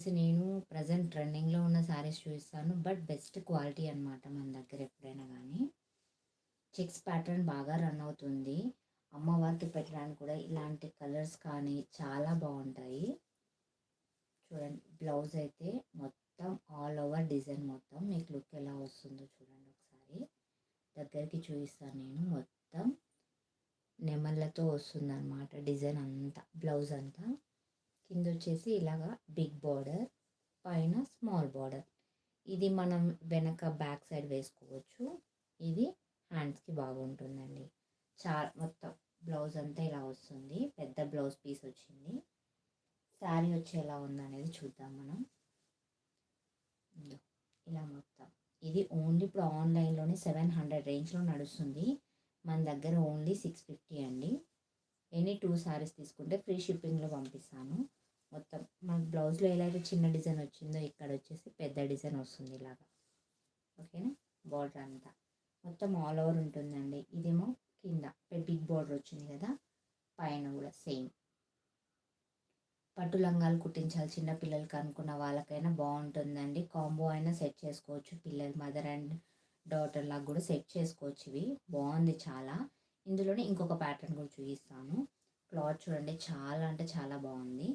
నేను ప్రజెంట్ ట్రెండింగ్లో ఉన్న శారీస్ చూపిస్తాను. బట్ బెస్ట్ క్వాలిటీ అనమాట మన దగ్గర ఎప్పుడైనా కానీ చెక్స్ ప్యాటర్న్ బాగా రన్ అవుతుంది. అమ్మవారికి పెట్టడానికి కూడా ఇలాంటి కలర్స్ కానీ చాలా బాగుంటాయి. చూడండి బ్లౌజ్ అయితే మొత్తం ఆల్ ఓవర్ డిజైన్ మొత్తం మీకు లుక్ ఎలా వస్తుందో చూడండి ఒకసారి. దగ్గరికి చూపిస్తాను నేను. మొత్తం నెమళ్ళతో వస్తుంది అనమాట డిజైన్ అంతా బ్లౌజ్ అంతా. కింద వచ్చేసి ఇలాగా బిగ్ బార్డర్ పైన స్మాల్ బార్డర్. ఇది మనం వెనక బ్యాక్ సైడ్ వేసుకోవచ్చు. ఇది హ్యాండ్స్కి బాగుంటుందండి. చార్ మొత్తం బ్లౌజ్ అంతా ఇలా వస్తుంది. పెద్ద బ్లౌజ్ పీస్ వచ్చింది. శారీ వచ్చి ఎలా ఉందనేది చూద్దాం మనం. ఇలా మొత్తం. ఇది ఓన్లీ ఇప్పుడు ఆన్లైన్లోనే సెవెన్ హండ్రెడ్ రేంజ్లో నడుస్తుంది. మన దగ్గర ఓన్లీ సిక్స్ ఫిఫ్టీ అండి. ఎనీ టూ శారీస్ తీసుకుంటే ఫ్రీ షిప్పింగ్లో పంపిస్తాను. మొత్తం. మన బ్లౌజ్లో ఎలా అయితే చిన్న డిజైన్ వచ్చిందో ఇక్కడ వచ్చేసి పెద్ద డిజైన్ వస్తుంది ఇలాగా. ఓకేనా? బార్డర్ అంతా. మొత్తం ఆల్ ఓవర్ ఉంటుందండి. ఇదేమో కింద. బిగ్ బార్డర్ వచ్చింది కదా? పైన కూడా సేమ్. పట్టు లంగాలు కుట్టించాలి చిన్న పిల్లలకి అనుకున్న వాళ్ళకైనా బాగుంటుందండి. కాంబో అయినా సెట్ చేసుకోవచ్చు. పిల్లలు మదర్ అండ్ డాటర్ లాగా కూడా సెట్ చేసుకోవచ్చు ఇవి. బాగుంది చాలా. ఇందులోనే ఇంకొక ప్యాటర్న్ కూడా చూపిస్తాను. క్లాత్ చూడండి. చాలా అంటే చాలా బాగుంది.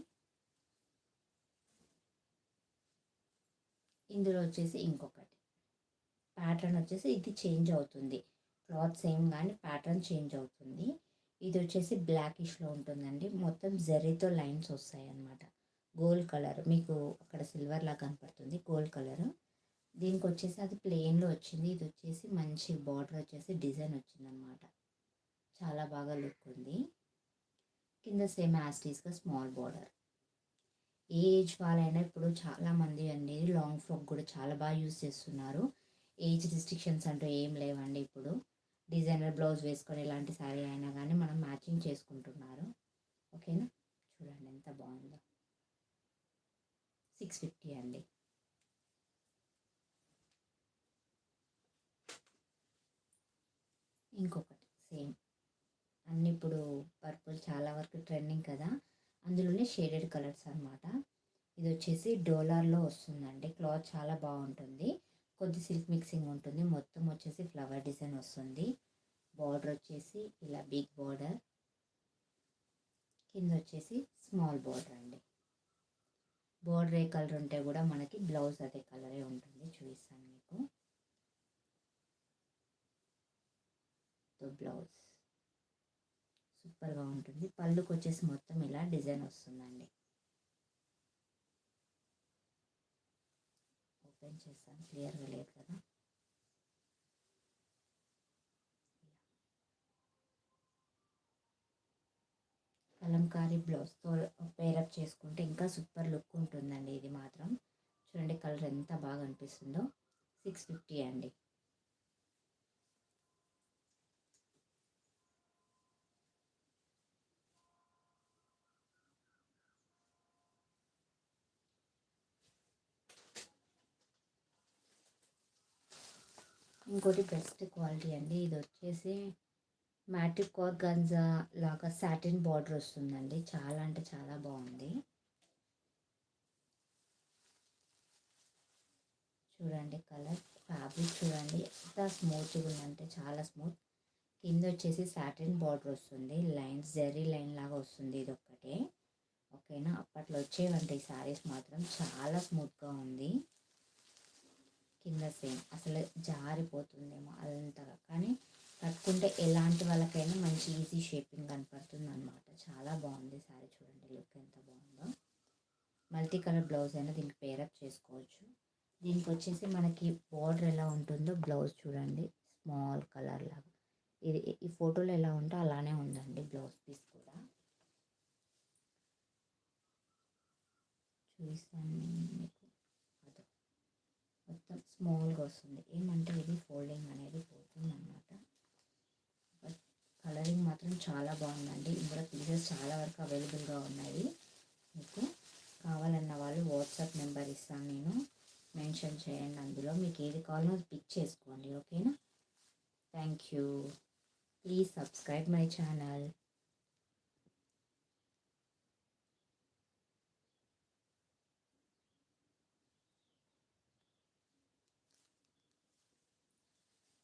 ఇందులో వచ్చేసి ఇంకొకటి. ప్యాటర్న్ వచ్చేసి ఇది చేంజ్ అవుతుంది. క్లాత్ సేమ్ కానీ ప్యాటర్న్ చేంజ్ అవుతుంది. ఇది వచ్చేసి బ్లాకిష్లో ఉంటుందండి. మొత్తం జెర్రీతో లైన్స్ వస్తాయి అన్నమాట గోల్డ్ కలర్ మీకు అక్కడ సిల్వర్ లాగా కనపడుతుంది. గోల్డ్ కలర్ దీనికి వచ్చేసి అది ప్లెయిన్లో వచ్చింది. ఇది వచ్చేసి మంచి బార్డర్ వచ్చేసి డిజైన్ వచ్చిందనమాట చాలా బాగా లుక్ ఉంది. కింద సేమ్ యాస్టీస్గా స్మాల్ బార్డర్ ఏ ఏజ్ వాళ్ళైనా ఇప్పుడు చాలామంది అండి లాంగ్ ఫ్రాక్ కూడా చాలా బాగా యూస్ చేస్తున్నారు. ఏజ్ రిస్ట్రిక్షన్స్ అంటూ ఏం లేవండి ఇప్పుడు. డిజైనర్ బ్లౌజ్ వేసుకొని ఇలాంటి శారీ అయినా కానీ మనం మ్యాచింగ్ చేసుకుంటున్నారు. ఓకేనా చూడండి ఎంత బాగుందో. సిక్స్ ఫిఫ్టీ అండి. ఇంకొకటి సేమ్ అన్నీ ఇప్పుడు పర్పుల్ చాలా వరకు ట్రెండింగ్ కదా. అందులోనే షేడెడ్ కలర్స్ అనమాట ఇది వచ్చేసి డోలార్లో వస్తుందండి. క్లాత్ చాలా బాగుంటుంది. కొద్ది సిల్క్ మిక్సింగ్ ఉంటుంది. మొత్తం వచ్చేసి ఫ్లవర్ డిజైన్ వస్తుంది. బార్డర్ వచ్చేసి ఇలా బిగ్ బార్డర్. కింద వచ్చేసి స్మాల్ బార్డర్ అండి. బార్డర్ ఏ కలర్ ఉంటే కూడా మనకి బ్లౌజ్ అదే కలరే ఉంటుంది. చూపిస్తాను మీకు. బ్లౌజ్. సూపర్గా ఉంటుంది. పళ్ళుకి వచ్చేసి మొత్తం ఇలా డిజైన్ వస్తుందండి. ఓపెన్ చేస్తాను క్లియర్గా లేదు కదా. కలంకారీ బ్లౌజ్తో పేరప్ చేసుకుంటే ఇంకా సూపర్ లుక్ ఉంటుందండి. ఇది మాత్రం చూడండి కలర్ ఎంత బాగా అనిపిస్తుందో. సిక్స్ ఫిఫ్టీ అండి. ఇంకోటి బెస్ట్ క్వాలిటీ అండి. ఇది వచ్చేసి మ్యాటిక్ గంజా లాగా సాటిన్ బార్డర్ వస్తుందండి. చాలా అంటే చాలా బాగుంది. చూడండి కలర్ ఫ్యాబ్రిక్ చూడండి. ఎంత స్మూత్గా ఉందంటే చాలా స్మూత్ కింద వచ్చేసి సాటిన్ బార్డర్ వస్తుంది. లైన్స్ జెర్రీ లైన్ లాగా వస్తుంది ఇది ఒక్కటే. ఓకేనా? అప్పట్లో వచ్చేవంటే ఈ శారీస్ మాత్రం. చాలా స్మూత్గా ఉంది. కింద సేమ్. అసలు జారిపోతుందేమో అదంతగా కానీ కట్టుకుంటే ఎలాంటి వాళ్ళకైనా మంచి ఈజీ షేపింగ్ కనపడుతుంది అనమాట చాలా బాగుంది సారీ చూడండి. లుక్ ఎంత బాగుందో. మల్టీ కలర్ బ్లౌజ్ అయినా దీనికి పేరప్ చేసుకోవచ్చు. దీనికి వచ్చేసి మనకి బార్డర్ ఎలా ఉంటుందో బ్లౌజ్ చూడండి. స్మాల్ కలర్ లాగా. ఇది ఈ ఫోటోలో ఎలా ఉంటే అలానే ఉందండి బ్లౌజ్ పీస్ కూడా. చూసాను మొత్తం స్మాల్గా వస్తుంది. ఏమంటే ఇది ఫోల్డింగ్ అనేది పోతుంది అనమాట బట్ కలరింగ్ మాత్రం చాలా బాగుందండి. ఇందులో పీసెస్ చాలా వరకు అవైలబుల్గా ఉన్నాయి. మీకు కావాలన్న వాళ్ళు వాట్సాప్ నెంబర్ ఇస్తాను నేను. మెన్షన్ చేయండి అందులో. మీకు ఏది కావాలో పిక్ చేసుకోండి. ఓకేనా thank you please subscribe my channel